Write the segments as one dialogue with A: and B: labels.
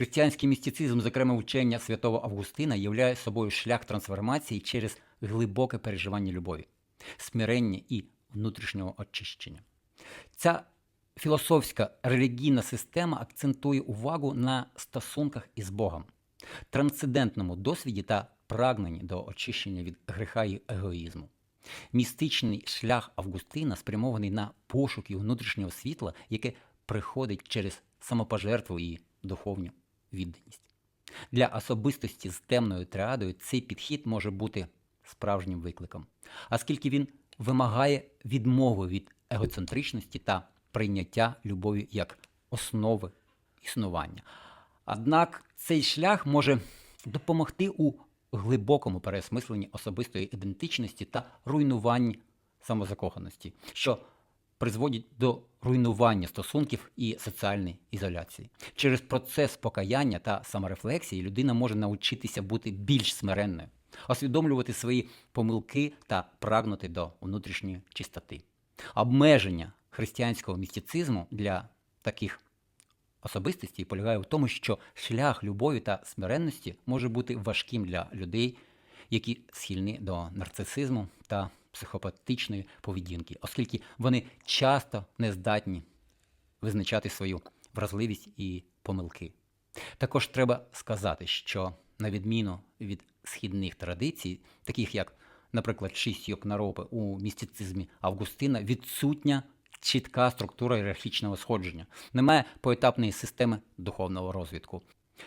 A: Християнський містицизм, зокрема учення святого Августина, являє собою шлях трансформації через глибоке переживання любові, смирення і внутрішнього очищення. Ця філософська релігійна система акцентує увагу на стосунках із Богом, трансцендентному досвіді та прагненні до очищення від греха і егоїзму. Містичний шлях Августина спрямований на пошуки внутрішнього світла, яке приходить через самопожертву і духовну відданість. Для особистості з темною триадою цей підхід може бути справжнім викликом, оскільки він вимагає відмови від егоцентричності та прийняття любові як основи існування. Однак цей шлях може допомогти у глибокому переосмисленні особистої ідентичності та руйнуванні самозакоханості, що призводять до руйнування стосунків і соціальної ізоляції. Через процес покаяння та саморефлексії людина може навчитися бути більш смиренною, усвідомлювати свої помилки та прагнути до внутрішньої чистоти. Обмеження християнського містицизму для таких особистостей полягає в тому, що шлях любові та смиренності може бути важким для людей, які схильні до нарцисизму та психопатичної поведінки, оскільки вони часто не здатні визначати свою вразливість і помилки. Також треба сказати, що на відміну від східних традицій, таких як, наприклад, шість йокнаропи у містицизмі Августина, відсутня чітка структура ієрархічного сходження, немає поетапної системи духовного розвитку.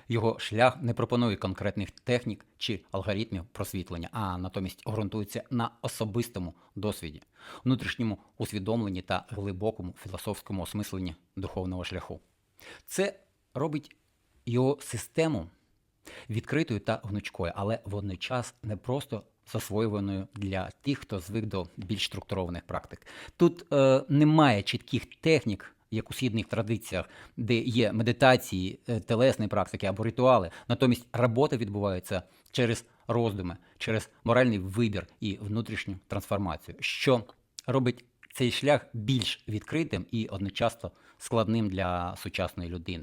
A: Його шлях не пропонує конкретних технік чи алгоритмів просвітлення, а натомість ґрунтується на особистому досвіді, внутрішньому усвідомленні та глибокому філософському осмисленні духовного шляху. Це робить його систему відкритою та гнучкою, але водночас не просто засвоюваною для тих, хто звик до більш структурованих практик. Тут е, немає чітких технік, як у східних традиціях, де є медитації, е, телесні практики або ритуали. Натомість робота відбувається через роздуми, через моральний вибір і внутрішню трансформацію, що робить цей шлях більш відкритим і одночасно складним для сучасної людини.